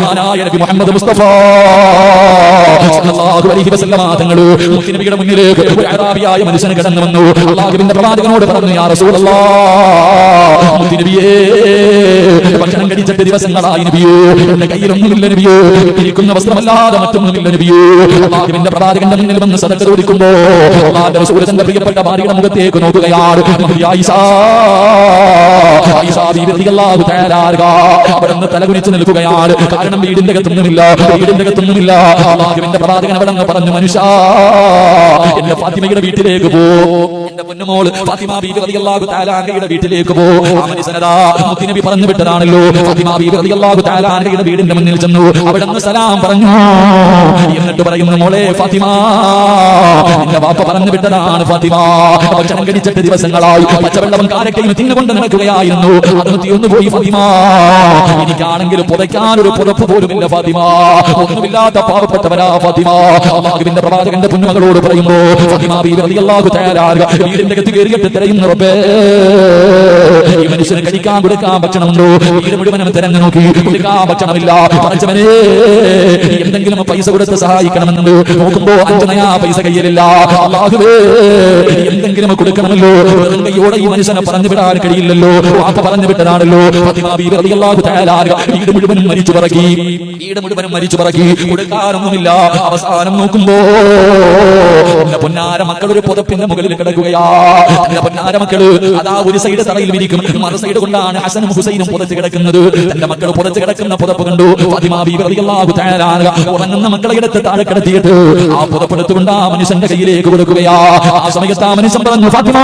മഹാനായ നബി മുഹമ്മദ് മുസ്തഫ. സല്ലല്ലാഹു അലൈഹി വസല്ലമ തങ്ങൾ മുന്നിലേക്ക് ഒരു അറാബിയായ മനുഷ്യൻ കടന്നു വന്നു. അള്ളാഹുവിന്റെ പറഞ്ഞു യാ റസൂലല്ലാഹ് മുത്തുനബിയേ ഭക്ഷണം കഴിച്ചിട്ട് ദിവസങ്ങളായി നബിയോ. എന്റെ കയ്യിലൊന്നുമില്ല നബിയോ. ഇരിക്കുന്ന വസ്ത്രമല്ലാതെ മറ്റൊന്നുമില്ല നബിയോ. അള്ളാഹുവിന്റെ പ്രവാചകന്റെ മുന്നിൽ വന്ന് സദക്ക ചോദിക്കുമ്പോ അള്ളാഹുവിന്റെ റസൂൽ തന്റെ പ്രിയപ്പെട്ട ഭാര്യയുടെ മുഖത്തേക്ക് നോക്കുകയാണ്. അവിടുന്ന് തലകുനിച്ച് നിൽക്കുകയാണ്. കാരണം വീടിന്റെ അകത്തൊന്നുമില്ല. വീടിന്റെ അകത്തൊന്നുമില്ല. അള്ളാഹുവിന്റെ പ്രവാചകൻ അവിടെ പറഞ്ഞു മനുഷ്യ എന്റെ ഫാത്തിമയുടെ വീട്ടിലേക്ക് പോ. എന്റെ പൊന്നുമോൾ ഫാത്തിമ ബീബി റളിയല്ലാഹു തആല അൻഹയുടെ വീട്ടിലേക്ക് പോ. ആ മനുഷ്യനതാ മുത്തുനബി പറഞ്ഞു വിട്ടതാണല്ലോ. ഫാത്തിമ ബീബി റളിയല്ലാഹു തആല അൻഹയുടെ വീടിന്റെ മുന്നിൽ ചെന്നു. അവിടെ സലാം പറഞ്ഞു. എന്നിട്ട് പറയുന്നു മോളെ ഫാത്തിമ നിന്റെ വാപ്പ പറഞ്ഞു വിട്ടതാണ് ഫാത്തിമ. ഭക്ഷണം കടിച്ചിട്ട് ദിവസങ്ങളായി. പച്ചവെള്ളവും കാരക്കയും തിന്നുകൊണ്ട് നടക്കുകയായിരുന്നു. അതൊന്ന് തീർന്നു പോയി ഫാത്തിമ. എനിക്കാണെങ്കിൽ പുതയ്ക്കാൻ ഒരു പുതപ്പ് പോലുമില്ല ഫാത്തിമ. ഒന്നുമില്ലാത്ത പാവപ്പെട്ടവരാ ഫാത്തിമ. അള്ളാഹുവിന്റെ പ്രവാചകന്റെ കുഞ്ഞുമകളോട് പറയുമ്പോ ഫാത്തിമ ബീവി തആല അൻഹ വീടിന്റെ അകത്ത് കയറിയിട്ട് തിരയുന്നു റബ്ബേ. ഈ മനുഷ്യന് കഴിക്കാൻ കൊടുക്കാൻ ഭക്ഷണമുണ്ടോ? വീട് മുഴുവനും തിരഞ്ഞു നോക്കി ഭക്ഷണമില്ല പടച്ചവനെ എന്തെങ്കിലും പൈസ കൊടുത്ത് സഹായിക്കണമെന്ന് നോക്കുമ്പോ അഞ്ചു നയാ പൈസ കയ്യിലില്ല. എന്തെങ്കിലും കൊടുക്കണമല്ലോ. കയ്യോടെ ഈ മനുഷ്യനെ പറഞ്ഞു വിടാൻ കഴിയില്ലല്ലോ. വാപ്പ പറഞ്ഞു വിട്ടതാണല്ലോ. വീട് മുഴുവനും മരിച്ചു പറക്കി വീട് മുഴുവനും മരിച്ചു പറക്കി കൊടുക്കാനൊന്നുമില്ല. അവസാനം നോക്കുമ്പോ പൊന്നാര മക്കൾ ഒരു പുതപ്പിന്റെ മുകളിൽ കിടക്കുകയാ. പൊന്നാര മക്കൾ അതാ ഒരു സൈഡ് തറയിൽ വിരിക്കും മറു സൈഡ് കൊണ്ടാണ് ഹസനും ഹുസൈനും പുതച്ച് കിടക്കുന്നത്. എന്റെ മക്കൾ പുതച്ച് കിടക്കുന്ന പുതപ്പ് കണ്ടു. ഉറങ്ങുന്ന മക്കളെ എടുത്ത് താഴെ കിടത്തിയിട്ട് ആ പുതപ്പെടുത്തുകൊണ്ട് ആ മനുഷ്യന്റെ കയ്യിലേക്ക് കൊടുക്കുകയാ. ആ സമയത്ത് ആ മനുഷ്യൻ പറഞ്ഞു ഫാത്തിമ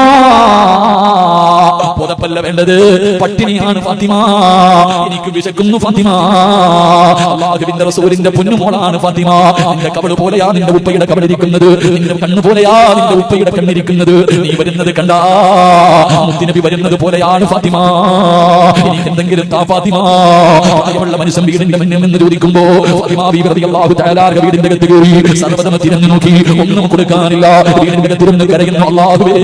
പുതപ്പല്ല വേണ്ടത്. പട്ടിണിയാണ് ഫാത്തിമ. എനിക്ക് വിശക്കുന്നു ഫാത്തിമ. അള്ളാഹുവിന്റെ റസൂലിന്റെ പൊന്നുമോളാണ് ഫാത്തിമ. നിന്റെ കവൾ പോലെയാ നിന്റെ ഉപ്പയുടെ കവളിരിക്കുന്നത് നിന്റെ കണ്ണു പോലെയാ നിന്റെ ഉപ്പയുടെ കണ്ണിരിക്കുന്നത് നീ വരുന്നത് കണ്ടാ മുത്തിനബി വരുന്നത് പോലെയാണ് ഫാത്തിമ. എന്തെങ്കിലും താ ഫാത്തിമ. പ്രായമുള്ള മനുഷ്യൻ വീടിന്റെ മുന്നിൽ നിന്ന് ചോദിക്കുമ്പോ ഫാത്തിമ റളിയല്ലാഹു തആല അൻഹ വീടിന്റെ അകത്ത് കയറി സർവതം തിരഞ്ഞു നോക്കി ഒന്നും കൊടുക്കാനില്ല. വീടിന്റെ അകത്തിരുന്ന് കരയുന്ന അള്ളാഹുവേ.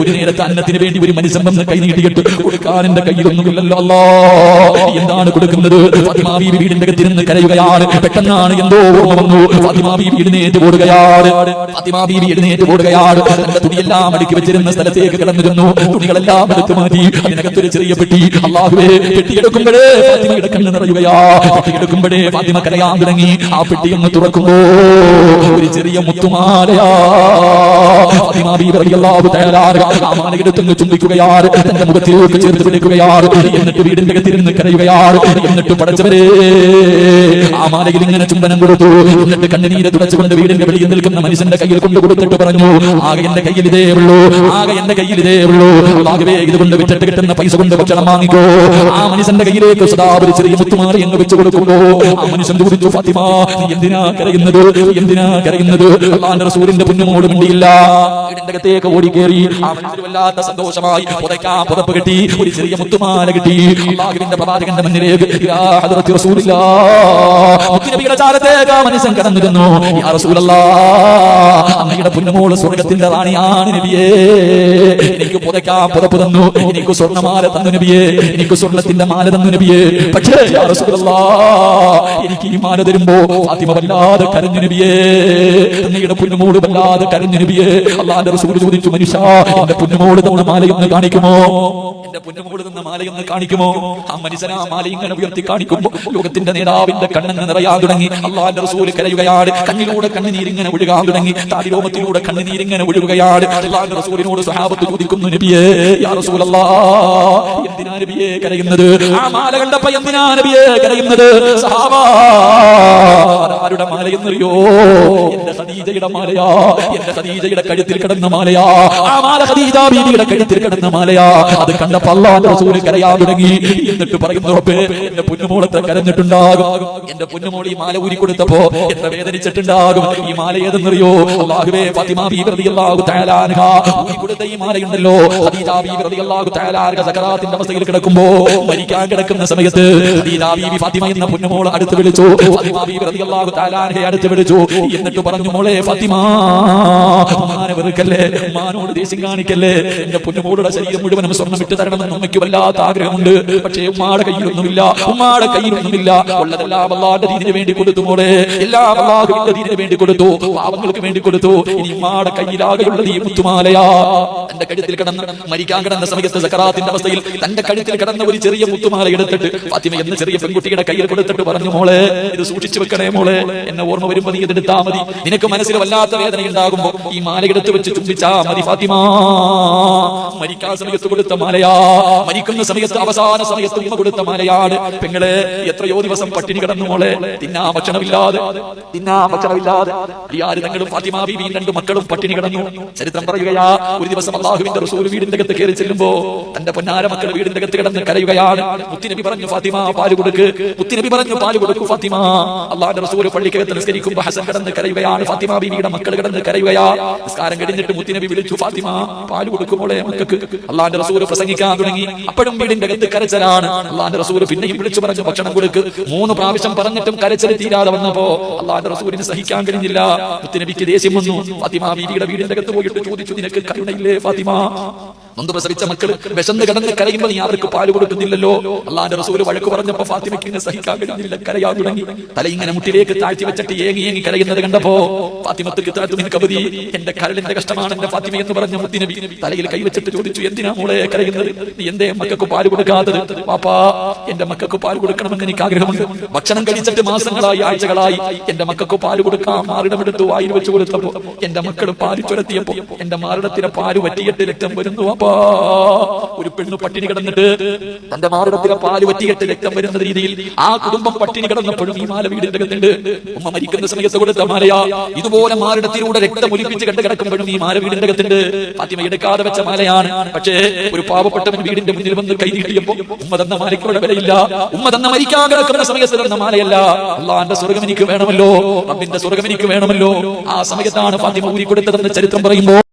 ഒരു നേരത്തെ അന്നത്തിന് വേണ്ടി ഒരു മനുഷ്യൻ വന്ന് കൈ നീട്ടിയിട്ട് കൊടുക്കാൻ എന്റെ കയ്യിലൊന്നുമില്ലല്ലോ അല്ലാ. എന്താണ് കൊടുക്കുന്നത്? ഫാത്തിമ വീടിന്റെ വീടിന്റെ അകത്തിരുന്ന് കരയുകയാണ്. പെട്ടെന്നാണ് എന്തോ ഓർമ്മ വന്നു. ഫാത്തിമ ബീബി എഴുന്നേറ്റ് ഓടുകയാണ്. ഫാത്തിമ ബീബി എഴുന്നേറ്റ് ഓടുകയാണ്. തന്റെ തുണിയെല്ലാം അടുക്കി വെച്ചിരുന്ന സ്ഥലത്തേക്ക് കിടന്നിരുന്നു. തുണികളെല്ലാം എടുത്തു മാറ്റി. അതിനകത്തൊരു ചെറിയ പെട്ടി. അള്ളാഹുവേ പെട്ടിയെടുക്കുമ്പോഴേ ഫാത്തിമയുടെ കണ്ണ് നിറയുകയാ. പെട്ടിയെടുക്കുമ്പോഴേ ഫാത്തിമ കരയാൻ തുടങ്ങി. ആ പെട്ടി ഒന്ന് തുറക്കുമ്പോ ഒരു ചെറിയ മുത്തുമാലയാ. ഫാത്തിമ ബീബി റളിയല്ലാഹു തആല ആ മാലയെടുത്തങ്ങ് ചുംബിക്കുകയാണ്. തന്റെ മുഖത്തിലേക്ക് ചേർത്ത് പിടിക്കുകയാണ്. എന്നിട്ട് വീടിന്റെ അകത്തിരുന്ന് കരയുകയാണ്. എന്നിട്ട് പടച്ചവരെ ആ മാലയിൽ ഇങ്ങനെ ചുംബനം കൊടുത്തു. എന്നിട്ട് കണ്ണുനീര് തുടച്ചുകൊണ്ട് വീടിന്റെ വെളിയിൽ നിൽക്കുന്ന മനുഷ്യന്റെ കയ്യിൽ കൊണ്ട് കൊടുത്തിട്ട് പറഞ്ഞു ആകെ എന്റെ കയ്യിൽ ഇതേ ഉള്ളൂ ആകെ എന്റെ കയ്യിൽ ഇതേ ഉള്ളൂ. ആകെ ഇതുകൊണ്ട് വിറ്റിട്ട് കിട്ടുന്ന പൈസ കൊണ്ട് ഭക്ഷണം വാങ്ങിക്കോ. ആ മനുഷ്യന്റെ കയ്യിലേക്ക് സദാ ഒരു ചെറിയ മുത്തുമാറി അങ്ങ് വെച്ച് കൊടുക്കുമ്പോ ആ മനുഷ്യൻ ചോദിച്ചു ഫാത്തിമ എന്തിനാ കരയുന്നത്? എന്തിനാ കരയുന്നത്? അള്ളാന്റെ റസൂലിന്റെ പുണ്യമോട് മിണ്ടിയില്ല. ഓടി കയറി ആ മനുഷ്യർ വല്ലാത്ത സന്തോഷമായി പുതയ്ക്കാൻ പുതപ്പ് കിട്ടി ഒരു ചെറിയ മുത്തുമാല കിട്ടി. അള്ളാഹുവിന്റെ പ്രവാചകന്റെ മുന്നിലേക്ക് റസൂലില്ലാ. മനുഷ്യൻ യാ അങ്ങയുടെ നബിയേ. എനിക്ക് എനിക്ക് സ്വർണമാല തന്നു നബിയേ. എനിക്ക് മാല തന്നു നബിയേ. പക്ഷേ യാ എനിക്ക് ഫാത്തിമ നബിയേ. അങ്ങയുടെ നബിയേ. തന്ന കാണിക്കുമോ? എന്റെ പുന്നമോൾ തന്ന മാലയൊന്ന് കാണിക്കുമോ? ആ മനുഷ്യൻ ആ മാല ഇങ്ങനെ ഉയർത്തി കാണിക്കുമ്പോ ലോകത്തിന്റെ നേതാവിന്റെ കണ്ണങ്ങ് നിറയാൻ തുടങ്ങി. അള്ളാന്റെ റസൂൽ കരയുകയാണ് കണ്ണിലൂടെ കണ്ണുനീരിങ്ങനെ ഒഴുകാൻ തുടങ്ങി. താടിരോമത്തിലൂടെ കണ്ണുനീരിങ്ങനെ ഒഴുകുകയാണ് അള്ളാന്റെ റസൂലിനോട് സഹാബത്ത് ചോദിക്കുന്നു നബിയേ യാ റസൂലല്ലാ എന്തിനാ നബിയേ കരയുന്നത്? ആ മാല കണ്ടപ്പോ എന്തിനാ നബിയേ കരയുന്നത്? സഹാബാ ആരുടെ മാലയെന്നറിയോ? എന്റെ ഖദീജയുടെ മാലയാ. എന്റെ ഖദീജയുടെ കഴുത്തിൽ കിടന്ന മാലയാ. ആ മാല ഖദീജ ബീവിയുടെ കഴുത്തിൽ കിടന്ന മാലയാ. അത് കണ്ടപ്പോ അള്ളാന്റെ റസൂൽ കരയാൻ തുടങ്ങി. എന്നിട്ട് പറയുന്നു റബ്ബേ എന്റെ പൊന്നുമോളത്തെ കരഞ്ഞിട്ടുണ്ടാകും എന്റെ പൊന്നുമോൾ ഈ മാല ഊരി എത്ര വേദനിച്ചിട്ടുണ്ടാകും. ഈ മാല ഏതെന്നറിയോ? അള്ളാഹുവേ ഫാത്തിമ ബീവി റളിയല്ലാഹു തആല അൻഹ. കൊടുത്ത ഈ മാലയുണ്ടല്ലോ ഖദീജ ബീവി റളിയല്ലാഹു തആല അൻഹ സക്കറാത്തിന്റെ അവസ്ഥയിൽ കിടക്കുമ്പോ മരിക്കാൻ കിടക്കുന്ന സമയത്ത് ഖദീജ ബീവി ഫാത്തിമ എന്ന പൊന്നുമോൾ അടുത്ത് വിളിച്ചു. ഫാത്തിമ ബീവി റളിയല്ലാഹു താലാനെ അടുത്ത് വിളിച്ചു. എന്നിട്ട് പറഞ്ഞു മോളെ ഫാത്തിമ ഉമ്മാനെ വെറുക്കല്ലേ? ഉമ്മാനോട് ദേഷ്യം കാണിക്കല്ലേ? എന്റെ പൊന്നുമോളുടെ ശരീരം മുഴുവനും സ്വർണം ഇട്ട് തരണമെന്ന് ഉമ്മയ്ക്ക് വല്ലാത്ത ആഗ്രഹമുണ്ട്. പക്ഷേ ഉമ്മാടെ കയ്യിലൊന്നുമില്ല. ഉമ്മാടെ കയ്യിലൊന്നുമില്ല. ഉള്ളതെല്ലാം അള്ളാന്റെ ദീനിന് വേണ്ടി കൊടുത്തു മോളെ. എല്ലാം അള്ളാഹുവിന്റെ ദീനിന് വേണ്ടി കൊടുത്തു. പാവങ്ങൾക്ക് വേണ്ടി കൊടുത്തു. ഇനി ഉമ്മാടെ കയ്യിലാകെയുള്ളത് ഈ മുത്തുമാലയാ. തന്റെ കഴുത്തിൽ കിടന്ന് മരിക്കാൻ കിടന്ന സമയത്ത് സക്കറാത്തിന്റെ അവസ്ഥയിൽ തന്റെ കഴുത്തിൽ കിടന്ന ഒരു ചെറിയ മുത്തുമാല എടുത്തിട്ട് ഫാത്തിമ എന്ന ചെറിയ പെൺകുട്ടിയുടെ കയ്യിൽ കൊടുത്തിട്ട് പറഞ്ഞു മോളെ ഇത് സൂക്ഷിച്ചു വെക്കണേ മോളെ. എന്നെ ഓർമ്മ വരുമ്പോ നീ ഇതെടുത്താ മതി. നിനക്ക് മനസ്സിൽ വല്ലാത്ത വേദന ഉണ്ടാകുമ്പോ ഈ മാല എടുത്ത് വെച്ച് ചുംബിച്ചാ മതി ഫാത്തിമ. മരിക്കാൻ സമയത്ത് കൊടുത്ത മാലയാ. മരിക്കുന്ന സമയത്ത് അവസാന സമയത്ത് ഉമ്മ കൊടുത്ത മാലയാണ്. പെങ്ങളെ എത്രയോ ദിവസം പട്ടിണി കിടന്നു മോളെ. തിന്നാ ഭക്ഷണമില്ലാതെ തിന്നാ ഭക്ഷണമില്ലാതെ അടിയാര് തങ്ങളും ഫാത്തിമ ബീവിയും രണ്ട് മക്കളും പട്ടിണി കിടന്നു. ചരിത്രം പറയുകയാ ഒരു ദിവസം അള്ളാഹുവിന്റെ റസൂൽ വീടിന്റെ അകത്ത് കയറി ചെല്ലുമ്പോ തന്റെ പൊന്നാര മക്കൾ വീടിന്റെ അകത്ത് കിടന്ന് കരയുകയാണ്. മുത്തിനബി പറഞ്ഞു ഫാത്തിമ പാൽ കൊടുക്ക്. മുത്തിനബി പറഞ്ഞു പാൽ കൊടുക്കൂ ഫാത്തിമ. അള്ളാഹുന്റെ റസൂൽ പള്ളിക്കകത്ത് നിസ്കരിക്കുമ്പോ ഹസൻ കിടന്ന് കരയുകയാണ്. ഫാത്തിമ ബീവിയുടെ മക്കൾ കിടന്ന് കരയുകയാ. നിസ്കാരം കഴിഞ്ഞിട്ട് മുത്തിനബി വിളിച്ചു ഫാത്തിമ പാൽ കൊടുക്കുമോളെ മക്കൾക്ക് അള്ളാഹുന്റെ റസൂൽ പ്രസംഗിക്കാൻ തുടങ്ങി. അപ്പോഴും വീടിന്റെ അകത്ത് കരച്ചലാണ്. അള്ളാഹുന്റെ റസൂൽ പിന്നെയും വിളിച്ചു പറഞ്ഞു ഭക്ഷണം കൊടുക്ക്. മൂന്ന് പ്രാവശ്യം പറഞ്ഞിട്ടും കരച്ചിൽ തീരാതെ വന്നപ്പോ അള്ളാഹുന്റെ റസൂലിന് സഹിക്കാൻ കഴിഞ്ഞില്ല. ദേഷ്യം വന്നു. ഫാത്തിമ ബീവിയുടെ വീടിന്റെ അകത്ത് പോയിട്ട് ചോദിച്ചു നിനക്ക് കരുണയില്ലേ ഫാത്തിമ? നൊന്ത് പ്രസവിച്ച മക്കൾ വിശന്ന് കിടന്ന് കരയുമ്പോൾ നീ അവർക്ക് പാൽ കൊടുക്കുന്നില്ലല്ലോ. അള്ളാന്റെ റസൂൽ വഴക്ക് പറഞ്ഞപ്പോ ഫാത്തിമയ്ക്ക് ഇങ്ങനെ സഹിക്കാൻ കഴിഞ്ഞില്ല. കരയാൻ തുടങ്ങി. തല ഇങ്ങനെ മുട്ടിലേക്ക് താഴ്ത്തി വെച്ചിട്ട് ഏങ്ങി ഏങ്ങി കരയുന്നത് കണ്ടപ്പോ ഫാത്തിമത്ത് അവധി എന്റെ കരളിന്റെ കഷ്ടമാണ് എന്റെ ഫാത്തിമ എന്ന് പറഞ്ഞ മുത്തിനബി തലയിൽ കൈവച്ചിട്ട് ചോദിച്ചു എന്തിനാ മോളെ കരയുന്നത്? നീ എന്തേ മക്കൾക്ക് പാൽ കൊടുക്കാത്തത്? പാപ്പാ എന്റെ മക്കൾക്ക് പാൽ കൊടുക്കണമെന്ന് എനിക്ക് ആഗ്രഹമുണ്ട്. ഭക്ഷണം കഴിച്ചിട്ട് മാസങ്ങളായി ആഴ്ചകളായി എന്റെ മക്കൾക്ക് പാൽ കൊടുക്കാൻ മാറിടമെടുത്തു വായിൽ വെച്ച് കൊടുത്തപ്പോ എന്റെ മക്കൾ പാൽ ചുരത്തിയപ്പോ എന്റെ മാറിടത്തിലെ പാൽ വറ്റിയിട്ട് രക്തം വരുന്നു. ഒരു പെണ്ണ് പട്ടിണി കിടന്നിട്ട് തന്റെ മാറിടത്തിലെ പാൽ വറ്റിയിട്ട് രക്തം വരുന്ന രീതിയിൽ ആ കുടുംബം പട്ടിണി കിടന്നപ്പോഴും ഈ മാല വീടിന്റെ അകത്തുണ്ട്. ഉമ്മ മരിക്കുന്ന സമയത്ത് കൊടുത്ത മാലയാ. ഇതുപോലെ മാറിടത്തിലൂടെ രക്തം ഒലിപ്പിച്ച് കണ്ട് കിടക്കുമ്പോഴും ഈ മാല വീടിന്റെ അകത്തുണ്ട്. ഫാത്തിമ എടുക്കാതെ വെച്ച മാലയാണ്. പക്ഷേ ഒരു പാവപ്പെട്ടവൻ വീടിന്റെ മുന്നിൽ വന്ന് കൈ നീട്ടിയപ്പോ ഉമ്മ തന്ന മാലയ്ക്കുള്ള വിലയില്ല. ഉമ്മ തന്ന മരിക്കാൻ കിടക്കുന്ന സമയത്ത് തന്ന മാലയല്ല. അള്ളാന്റെ സ്വർഗം എനിക്ക് വേണമല്ലോ. റബ്ബിന്റെ സ്വർഗം എനിക്ക് വേണമല്ലോ. ആ സമയത്താണ് ഫാത്തിമ ഊരി കൊടുത്തതെന്ന് ചരിത്രം പറയുമ്പോ